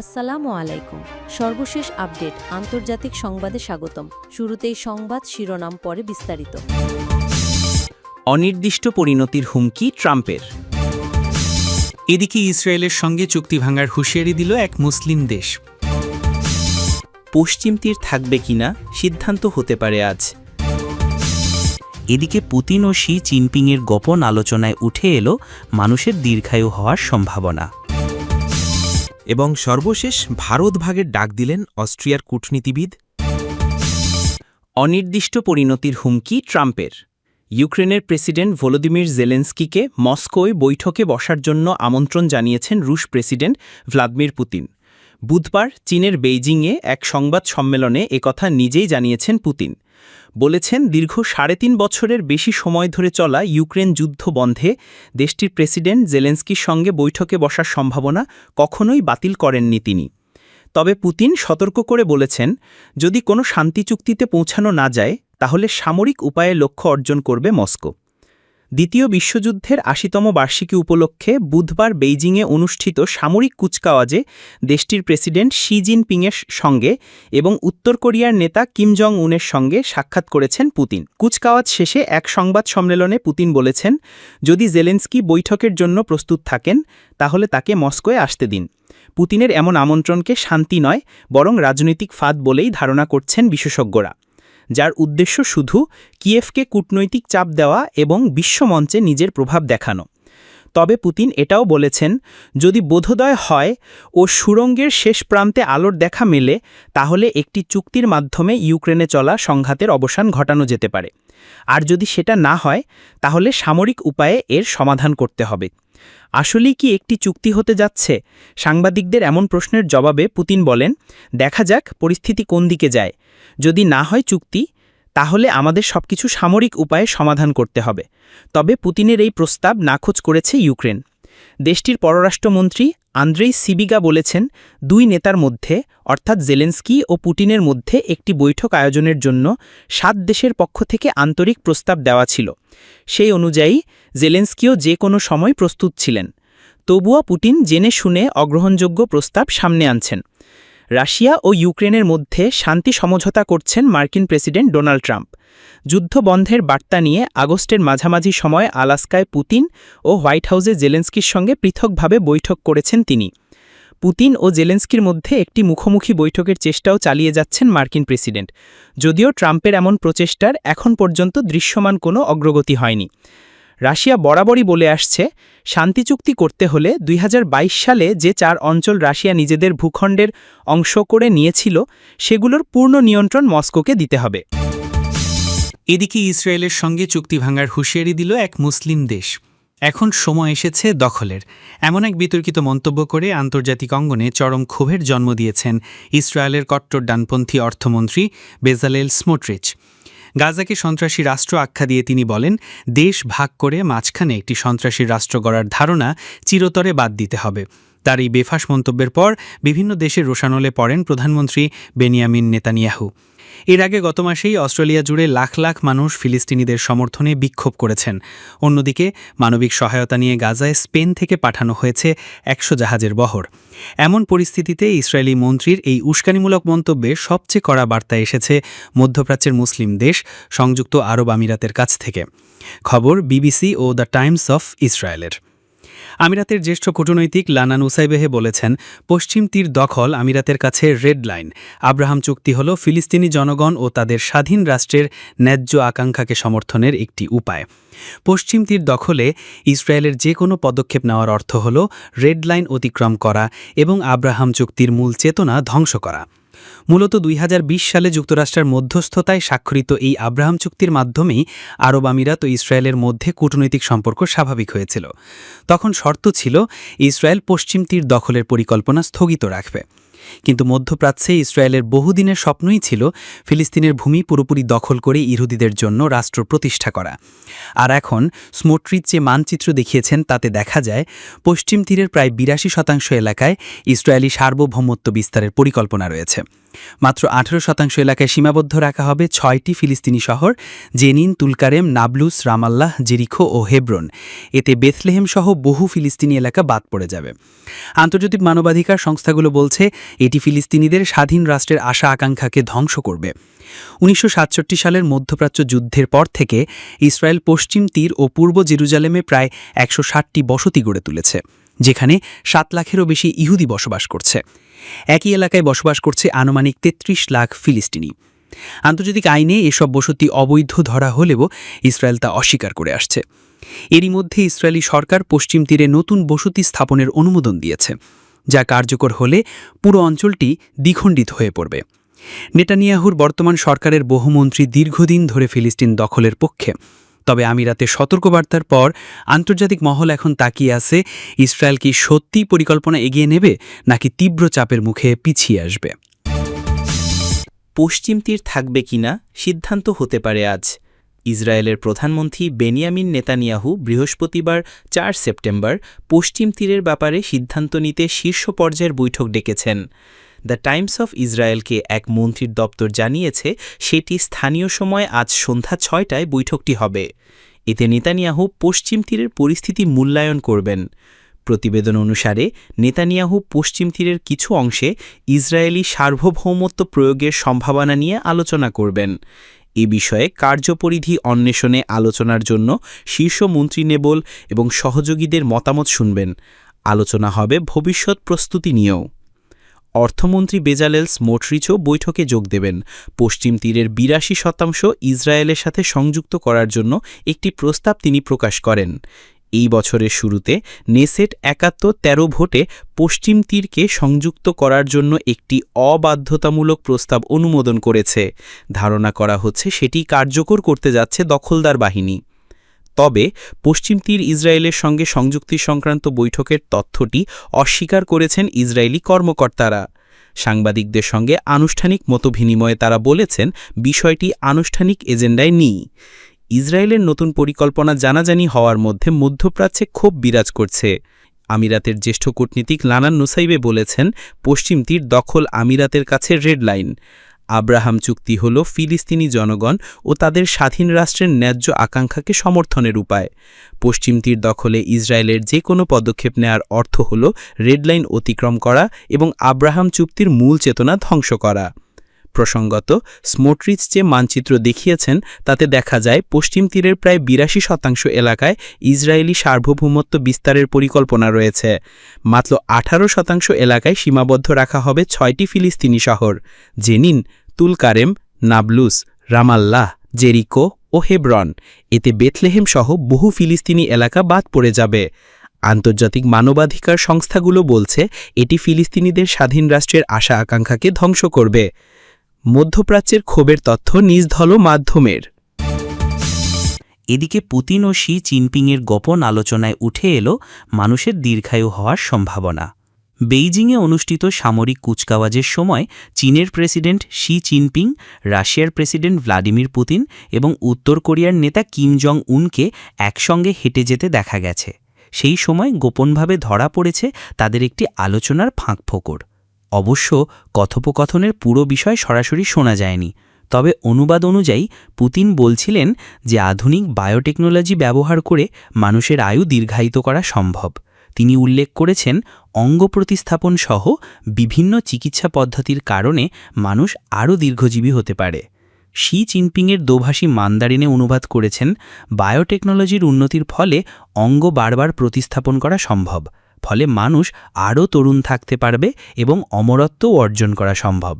আসসালামু আলাইকুম। সর্বশেষ আপডেট, আন্তর্জাতিক সংবাদে স্বাগতম। শুরুতেই সংবাদ শিরোনাম পরে বিস্তারিত। অনির্দিষ্ট পরিণতির হুমকি ট্রাম্পের। এদিকে ইসরায়েলের সঙ্গে চুক্তি ভাঙার হুঁশিয়ারি দিল এক মুসলিম দেশ। পশ্চিম তীর থাকবে কিনা সিদ্ধান্ত হতে পারে আজ। এদিকে পুতিন ও শি জিনপিংয়ের গোপন আলোচনায় উঠে এলো মানুষের দীর্ঘায়ু হওয়ার সম্ভাবনা। এবং সর্বশেষ ভারত ভাগের ডাক দিলেন অস্ট্রিয়ার কূটনীতিবিদ। অনির্দিষ্ট পরিণতির হুমকি ট্রাম্পের। ইউক্রেনের প্রেসিডেন্ট ভলোদিমির জেলেন্সকিকে মস্কোয় বৈঠকে বসার জন্য আমন্ত্রণ জানিয়েছেন রুশ প্রেসিডেন্ট ভ্লাদিমির পুতিন। বুধবার চীনের বেইজিংয়ে এক সংবাদ সম্মেলনে একথা নিজেই জানিয়েছেন পুতিন। বলেছেন, দীর্ঘ সাড়ে তিন বছরের বেশি সময় ধরে চলা ইউক্রেন যুদ্ধ বন্ধে দেশটির প্রেসিডেন্ট জেলেন্সকির সঙ্গে বৈঠকে বসার সম্ভাবনা কখনোই বাতিল করেননি তিনি। তবে পুতিন সতর্ক করে বলেছেন, যদি কোনো শান্তি চুক্তিতে পৌঁছানো না যায়, তাহলে সামরিক উপায়ে লক্ষ্য অর্জন করবে মস্কো। দ্বিতীয় বিশ্বযুদ্ধের আশিতম বার্ষিকী উপলক্ষে বুধবার বেইজিংয়ে অনুষ্ঠিত সামরিক কুচকাওয়াজে দেশটির প্রেসিডেন্ট শি জিনপিংয়ের সঙ্গে এবং উত্তর কোরিয়ার নেতা কিম জং উনের সঙ্গে সাক্ষাৎ করেছেন পুতিন। কুচকাওয়াজ শেষে এক সংবাদ সম্মেলনে পুতিন বলেছেন, যদি জেলেন্সকি বৈঠকের জন্য প্রস্তুত থাকেন, তাহলে তাকে মস্কোয় আসতে দিন। পুতিনের এমন আমন্ত্রণকে শান্তি নয়, বরং রাজনৈতিক ফাঁদ বলেই ধারণা করছেন বিশেষজ্ঞরা। যার উদ্দেশ্য শুধু কিয়েফকে কূটনৈতিক চাপ দেওয়া এবং বিশ্বমঞ্চে নিজের প্রভাব দেখানো। তবে পুতিন এটাও বলেছেন, যদি বোধোদয় হয় ও সুরঙ্গের শেষ প্রান্তে আলোর দেখা মেলে, তাহলে একটি চুক্তির মাধ্যমে ইউক্রেনে চলা সংঘাতের অবসান ঘটানো যেতে পারে। আর যদি সেটা না হয়, তাহলে সামরিক উপায়ে এর সমাধান করতে হবে। আসলেই কি একটি চুক্তি হতে যাচ্ছে? সাংবাদিকদের এমন প্রশ্নের জবাবে পুতিন বলেন, দেখা যাক পরিস্থিতি কোন দিকে যায়। যদি না হয় চুক্তি, তাহলে আমাদের সবকিছু সামরিক উপায়ে সমাধান করতে হবে। তবে পুতিনের এই প্রস্তাব নাকচ করেছে ইউক্রেন। দেশটির পররাষ্ট্রমন্ত্রী আন্দ্রেই সিবিগা বলেছেন, দুই নেতার মধ্যে, অর্থাৎ জেলেন্সকি ও পুটিনের মধ্যে একটি বৈঠক আয়োজনের জন্য সাত দেশের পক্ষ থেকে আন্তরিক প্রস্তাব দেওয়া ছিল। সেই অনুযায়ী, জেলেন্সকিও যে কোনো সময় প্রস্তুত ছিলেন। তবুয়া পুটিন জেনে শুনে অগ্রহণযোগ্য প্রস্তাব সামনে আনছেন। রাশিয়া ও ইউক্রেনের মধ্যে শান্তি সমঝোতা করছেন মার্কিন প্রেসিডেন্ট ডোনাল্ড ট্রাম্প। যুদ্ধ বন্ধের বার্তা নিয়ে আগস্টের মাঝামাঝি সময় আলাস্কায় পুতিন ও হোয়াইট হাউসে জেলেন্সকির সঙ্গে পৃথকভাবে বৈঠক করেছেন তিনি। পুতিন ও জেলেন্সকির মধ্যে একটি মুখোমুখি বৈঠকের চেষ্টাও চালিয়ে যাচ্ছেন মার্কিন প্রেসিডেন্ট। যদিও ট্রাম্পের এমন প্রচেষ্টার এখন পর্যন্ত দৃশ্যমান কোনো অগ্রগতি হয়নি। রাশিয়া বরাবরই বলে আসছে, শান্তি চুক্তি করতে হলে দুই হাজার বাইশ সালে যে চার অঞ্চল রাশিয়া নিজেদের ভূখণ্ডের অংশ করে নিয়েছিল, সেগুলোর পূর্ণ নিয়ন্ত্রণ মস্কোকে দিতে হবে। এদিকে ইসরায়েলের সঙ্গে চুক্তি ভাঙার হুঁশিয়ারি দিল এক মুসলিম দেশ। এখন সময় এসেছে দখলের। এমন এক বিতর্কিত মন্তব্য করে আন্তর্জাতিক অঙ্গনে চরম ক্ষোভের জন্ম দিয়েছেন ইসরায়েলের কট্টর ডানপন্থী অর্থমন্ত্রী বেজালেল স্মোট্রিচ। গাজাকে সন্ত্রাসী রাষ্ট্র আখ্যা দিয়ে তিনি বলেন, দেশ ভাগ করে মাঝখানে একটি সন্ত্রাসী রাষ্ট্র গড়ার ধারণা চিরতরে বাদ দিতে হবে। তার এই বেফাস মন্তব্যের পর বিভিন্ন দেশের রোশানলে পড়েন প্রধানমন্ত্রী বেনিয়ামিন নেতানিয়াহু। এর আগে গত মাসেই অস্ট্রেলিয়া জুড়ে লাখ লাখ মানুষ ফিলিস্তিনিদের সমর্থনে বিক্ষোভ করেছেন। অন্যদিকে মানবিক সহায়তা নিয়ে গাজায় স্পেন থেকে পাঠানো হয়েছে একশো জাহাজের বহর। এমন পরিস্থিতিতে ইসরায়েলি মন্ত্রীর এই উস্কানিমূলক মন্তব্যে সবচেয়ে কড়া বার্তা এসেছে মধ্যপ্রাচ্যের মুসলিম দেশ, সংযুক্ত আরব আমিরাতের কাছ থেকে। খবর বিবিসি ও দ্য টাইমস অফ ইসরায়েলের। আমিরাতের জ্যেষ্ঠ কূটনৈতিক লানান উসাইবেহে বলেছেন, পশ্চিম তীর দখল আমিরাতের কাছে রেড লাইন। আব্রাহাম চুক্তি হল ফিলিস্তিনি জনগণ ও তাদের স্বাধীন রাষ্ট্রের ন্যায্য আকাঙ্ক্ষাকে সমর্থনের একটি উপায়। পশ্চিম তীর দখলে ইসরায়েলের যে কোনো পদক্ষেপ নেওয়ার অর্থ হল রেড লাইন অতিক্রম করা এবং আব্রাহাম চুক্তির মূল চেতনা ধ্বংস করা। মূলত দুই হাজার বিশ সালে যুক্তরাষ্ট্রের মধ্যস্থতায় স্বাক্ষরিত এই আব্রাহাম চুক্তির মাধ্যমেই আরব আমিরাত ও ইসরায়েলের মধ্যে কূটনৈতিক সম্পর্ক স্বাভাবিক হয়েছিল। তখন শর্ত ছিল, ইসরায়েল পশ্চিম তীর দখলের পরিকল্পনা স্থগিত রাখবে। কিন্তু মধ্যপ্রাচ্যে ইসরায়েলের বহুদিনের স্বপ্নই ছিল ফিলিস্তিনের ভূমি পুরোপুরি দখল করে ইহুদিদের জন্য রাষ্ট্র প্রতিষ্ঠা করা। আর এখন স্মোট্রিচ যে মানচিত্র দেখিয়েছেন, তাতে দেখা যায় পশ্চিম তীরের প্রায় বিরাশি শতাংশ এলাকায় ইসরায়েলি সার্বভৌমত্ব বিস্তারের পরিকল্পনা রয়েছে। মাত্র আঠেরো শতাংশ এলাকায় সীমাবদ্ধ রাখা হবে ছয়টি ফিলিস্তিনি শহর, Jenin, Tulkarem, Nablus, Ramallah, Jericho ও হেব্রন। এতে বেথলেহেম সহ বহু ফিলিস্তিনি এলাকা বাদ পড়ে যাবে। আন্তর্জাতিক মানবাধিকার সংস্থাগুলো বলছে, এটি ফিলিস্তিনিদের স্বাধীন রাষ্ট্রের আশা আকাঙ্ক্ষাকে ধ্বংস করবে। উনিশশো সাতষট্টি সালের মধ্যপ্রাচ্য যুদ্ধের পর থেকে ইসরায়েল পশ্চিম তীর ও পূর্ব জেরুজালেমে প্রায় একশো ষাটটি বসতি গড়ে তুলেছে। যেখানে সাত লাখেরও বেশি ইহুদি বসবাস করছে। একই এলাকায় বসবাস করছে আনুমানিক ৩৩ লাখ ফিলিস্তিনি। আন্তর্জাতিক আইনে এসব বসতি অবৈধ ধরা হলেও ইসরায়েল তা অস্বীকার করে আসছে। এরই মধ্যে ইসরায়েলি সরকার পশ্চিম তীরে নতুন বসতি স্থাপনের অনুমোদন দিয়েছে, যা কার্যকর হলে পুরো অঞ্চলটি দ্বিখণ্ডিত হয়ে পড়বে। নেতানিয়াহুর বর্তমান সরকারের বহুমন্ত্রী দীর্ঘদিন ধরে ফিলিস্তিন দখলের পক্ষে। তবে আমিরাতে সতর্কবার্তার পর আন্তর্জাতিক মহল এখন তাকিয়ে আছে, ইসরায়েল কি সত্যিই পরিকল্পনা এগিয়ে নেবে নাকি তীব্র চাপের মুখে পিছিয়ে আসবে? পশ্চিম তীর থাকবে কিনা সিদ্ধান্ত হতে পারে আজ। ইসরায়েলের প্রধানমন্ত্রী বেনিয়ামিন নেতানিয়াহু বৃহস্পতিবার চার সেপ্টেম্বর পশ্চিম তীরের ব্যাপারে সিদ্ধান্ত নিতে শীর্ষ পর্যায়ের বৈঠক ডেকেছেন। দ্য টাইমস অফ ইসরায়েলকে এক মন্ত্রীর দপ্তর জানিয়েছে, সেটি স্থানীয় সময় আজ সন্ধ্যা ছয়টায় বৈঠকটি হবে। এতে নেতানিয়াহু পশ্চিম তীরের পরিস্থিতি মূল্যায়ন করবেন। প্রতিবেদন অনুসারে, নেতানিয়াহু পশ্চিম তীরের কিছু অংশে ইসরায়েলি সার্বভৌমত্ব প্রয়োগের সম্ভাবনা নিয়ে আলোচনা করবেন। এ বিষয়ে কার্যপরিধি অন্বেষণে আলোচনার জন্য শীর্ষ মন্ত্রী নেবল এবং সহযোগীদের মতামত শুনবেন। আলোচনা হবে ভবিষ্যৎ প্রস্তুতি নিয়েও। অর্থমন্ত্রী বেজালেলস স্মোটরিচও বৈঠকে যোগ দেবেন। পশ্চিম তীরের বিরাশি শতাংশ ইসরায়েলের সাথে সংযুক্ত করার জন্য একটি প্রস্তাব তিনি প্রকাশ করেন। এই বছরের শুরুতে নেসেট একাত্তর তেরো ভোটে পশ্চিম তীরকে সংযুক্ত করার জন্য একটি অবাধ্যতামূলক প্রস্তাব অনুমোদন করেছে। ধারণা করা হচ্ছে সেটি কার্যকর করতে যাচ্ছে দখলদার বাহিনী। তবে পশ্চিম তীর ইসরায়েলের সঙ্গে সংযুক্তি সংক্রান্ত বৈঠকের তথ্যটি অস্বীকার করেছেন ইসরায়েলি কর্মকর্তারা। সাংবাদিকদের সঙ্গে আনুষ্ঠানিক মতবিনিময়ে তারা বলেছেন, বিষয়টি আনুষ্ঠানিক এজেন্ডায় নেই। ইসরায়েলের নতুন পরিকল্পনা জানাজানি হওয়ার মধ্যে মধ্যপ্রাচ্যে ক্ষোভ বিরাজ করছে। আমিরাতের জ্যেষ্ঠ কূটনীতিক লানান নুসাইবে বলেছেন, পশ্চিম তীর দখল আমিরাতের কাছে রেড লাইন। আব্রাহাম চুক্তি হল ফিলিস্তিনি জনগণ ও তাদের স্বাধীন রাষ্ট্রের ন্যায্য আকাঙ্ক্ষাকে সমর্থনের উপায়। পশ্চিম তীর দখলে ইসরায়েলের যে কোনো পদক্ষেপ নেয়ার অর্থ হল রেডলাইন অতিক্রম করা এবং আব্রাহাম চুক্তির মূল চেতনা ধ্বংস করা। প্রসঙ্গত, স্মোটরিচ যে মানচিত্র দেখিয়েছেন, তাতে দেখা যায় পশ্চিম তীরের প্রায় বিরাশি শতাংশ এলাকায় ইসরায়েলি সার্বভৌমত্ব বিস্তারের পরিকল্পনা রয়েছে। মাত্র আঠারো শতাংশ এলাকায় সীমাবদ্ধ রাখা হবে ছয়টি ফিলিস্তিনি শহর, Jenin, Tulkarem, Nablus, Ramallah, Jericho ও হেব্রন। এতে বেথলেহেম সহ বহু ফিলিস্তিনি এলাকা বাদ পড়ে যাবে। আন্তর্জাতিক মানবাধিকার সংস্থাগুলো বলছে, এটি ফিলিস্তিনিদের স্বাধীন রাষ্ট্রের আশা আকাঙ্ক্ষাকে ধ্বংস করবে। মধ্যপ্রাচ্যের ক্ষোভের তথ্য নিজ মাধ্যমের। এদিকে পুতিন ও শি জিনপিংয়ের গোপন আলোচনায় উঠে এলো মানুষের দীর্ঘায়ু হওয়ার সম্ভাবনা। বেইজিংয়ে অনুষ্ঠিত সামরিক কুচকাওয়াজের সময় চীনের প্রেসিডেন্ট শি জিনপিং, রাশিয়ার প্রেসিডেন্ট ভ্লাদিমির পুতিন এবং উত্তর কোরিয়ার নেতা কিম জং উনকে একসঙ্গে হেঁটে যেতে দেখা গেছে। সেই সময় গোপনভাবে ধরা পড়েছে তাদের একটি আলোচনার ফাঁকফোকর। অবশ্য কথোপকথনের পুরো বিষয় সরাসরি শোনা যায়নি। তবে অনুবাদ অনুযায়ী পুতিন বলছিলেন যে আধুনিক বায়োটেকনোলজি ব্যবহার করে মানুষের আয়ু দীর্ঘায়িত করা সম্ভব। তিনি উল্লেখ করেছেন, অঙ্গ প্রতিস্থাপন সহ বিভিন্ন চিকিৎসা পদ্ধতির কারণে মানুষ আরও দীর্ঘজীবী হতে পারে। শি জিনপিংয়ের দোভাষী মান্দারিনে অনুবাদ করেছেন, বায়োটেকনোলজির উন্নতির ফলে অঙ্গ বারবার প্রতিস্থাপন করা সম্ভব। ফলে মানুষ আরও তরুণ থাকতে পারবে এবং অমরত্বও অর্জন করা সম্ভব।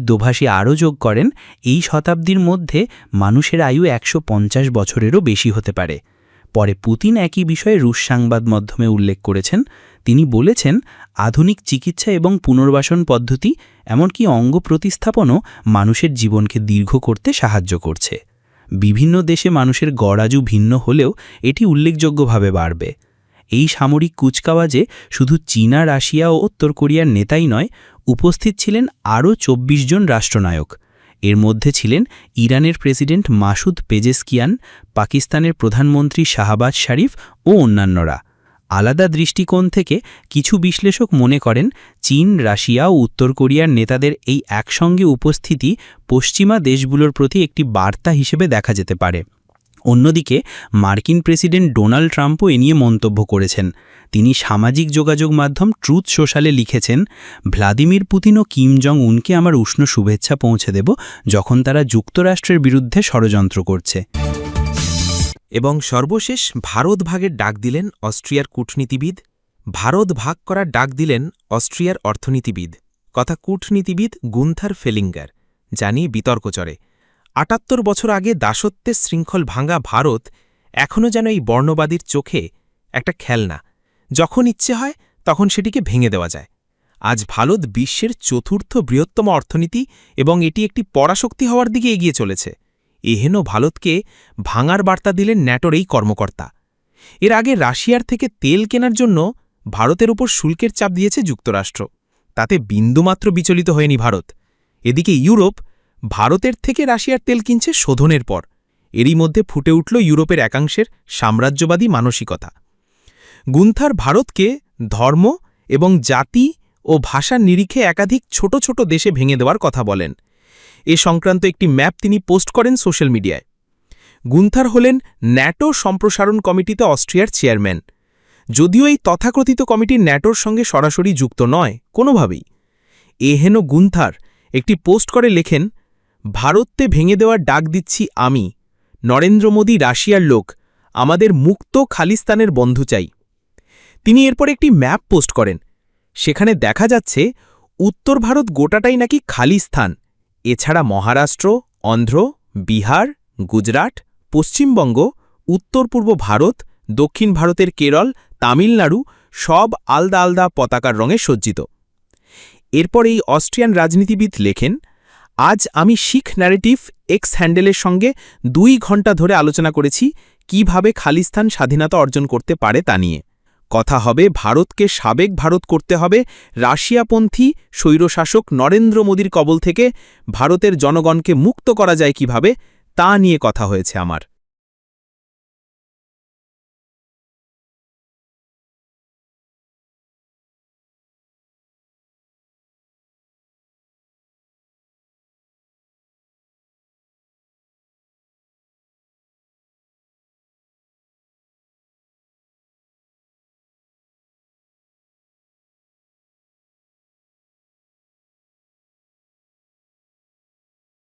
দোভাষী আরও যোগ করেন, এই শতাব্দীর মধ্যে মানুষের আয়ু একশো পঞ্চাশ বছরেরও বেশি হতে পারে। পরে পুতিন একই বিষয়ে রুশ সংবাদ মাধ্যমে উল্লেখ করেছেন। তিনি বলেছেন, আধুনিক চিকিৎসা এবং পুনর্বাসন পদ্ধতি, এমনকি অঙ্গ প্রতিস্থাপনও মানুষের জীবনকে দীর্ঘ করতে সাহায্য করছে। বিভিন্ন দেশে মানুষের গড়াজু ভিন্ন হলেও এটি উল্লেখযোগ্যভাবে বাড়বে। এই সামরিক কুচকাওয়াজে শুধু চীনা, রাশিয়া ও উত্তর কোরিয়ার নেতাই নয়, উপস্থিত ছিলেন আরও ২৪ জন রাষ্ট্রনায়ক। এর মধ্যে ছিলেন ইরানের প্রেসিডেন্ট মাসুদ পেজেস্কিয়ান, পাকিস্তানের প্রধানমন্ত্রী শাহবাজ শরীফ ও অন্যান্যরা। আলাদা দৃষ্টিকোণ থেকে কিছু বিশ্লেষক মনে করেন, চীন, রাশিয়া ও উত্তর কোরিয়ার নেতাদের এই একসঙ্গে উপস্থিতি পশ্চিমা দেশগুলোর প্রতি একটি বার্তা হিসেবে দেখা যেতে পারে। অন্যদিকে, মার্কিন প্রেসিডেন্ট ডোনাল্ড ট্রাম্পও এ নিয়ে মন্তব্য করেছেন। তিনি সামাজিক যোগাযোগ মাধ্যম ট্রুথ সোশ্যালে লিখেছেন, ভ্লাদিমির পুতিন ও কিম জং উনকে আমার উষ্ণ শুভেচ্ছা পৌঁছে দেব যখন তারা যুক্তরাষ্ট্রের বিরুদ্ধে ষড়যন্ত্র করছে। এবং সর্বশেষ, ভারত ভাগের ডাক দিলেন অস্ট্রিয়ার কূটনীতিবিদ। ভারত ভাগ করার ডাক দিলেন অস্ট্রিয়ার অর্থনীতিবিদ। কথা কূটনীতিবিদ গুন্থার ফেলিঙ্গার জানি বিতর্ক চড়ে। আটাত্তর বছর আগে দাসত্বের শৃঙ্খল ভাঙা ভারত এখনও যেন এই বর্ণবাদীর চোখে একটা খেলনা। যখন ইচ্ছে হয়, তখন সেটিকে ভেঙে দেওয়া যায়। আজ ভারত বিশ্বের চতুর্থ বৃহত্তম অর্থনীতি এবং এটি একটি পরাশক্তি হওয়ার দিকে এগিয়ে চলেছে। এহেন ভারতকে ভাঙার বার্তা দিলেন ন্যাটোর এই কর্মকর্তা। এর আগে রাশিয়ার থেকে তেল কেনার জন্য ভারতের উপর শুল্কের চাপ দিয়েছে যুক্তরাষ্ট্র। তাতে বিন্দুমাত্র বিচলিত হয়নি ভারত। এদিকে ইউরোপ ভারতের থেকে রাশিয়ার তেল কিনছে শোধনের পর। এরই মধ্যে ফুটে উঠল ইউরোপের একাংশের সাম্রাজ্যবাদী মানসিকতা। গুন্থার ভারতকে ধর্ম এবং জাতি ও ভাষার নিরিখে একাধিক ছোট ছোট দেশে ভেঙে দেওয়ার কথা বলেন। এ সংক্রান্ত একটি ম্যাপ তিনি পোস্ট করেন সোশ্যাল মিডিয়ায়। গুন্থার হলেন ন্যাটো সম্প্রসারণ কমিটিতে অস্ট্রিয়ার চেয়ারম্যান। যদিও এই তথাকথিত কমিটি ন্যাটোর সঙ্গে সরাসরি যুক্ত নয়, কোনোভাবেই। এহেন গুন্থার একটি পোস্ট করে লেখেন ভারততে ভেঙে দেওয়ার ডাক দিচ্ছি আমি। নরেন্দ্র মোদী রাশিয়ার লোক, আমাদের মুক্ত খালিস্তানের বন্ধু চাই। তিনি এরপর একটি ম্যাপ পোস্ট করেন। সেখানে দেখা যাচ্ছে, উত্তর ভারত গোটাটাই নাকি খালি স্থান এছাড়া মহারাষ্ট্র, অন্ধ্র, বিহার, গুজরাট, পশ্চিমবঙ্গ, উত্তর পূর্ব ভারত, দক্ষিণ ভারতের কেরল, তামিলনাড়ু সব আলদা আলদা পতাকার রঙে সজ্জিত। এরপর এই অস্ট্রিয়ান রাজনীতিবিদ লেখেন আজ আমি শিখ ন্যারেটিভ এক্স হ্যান্ডেলের সঙ্গে দুই ঘণ্টা ধরে আলোচনা করেছি কীভাবে খালিস্তান স্বাধীনতা অর্জন করতে পারে তা নিয়ে। কথা হবে ভারতকে সাবেক ভারত করতে হবে রাশিয়াপন্থী স্বৈরশাসক নরেন্দ্র মোদীর কবল থেকে ভারতের জনগণকে মুক্ত করা যায় কীভাবে তা নিয়ে কথা হয়েছে আমার।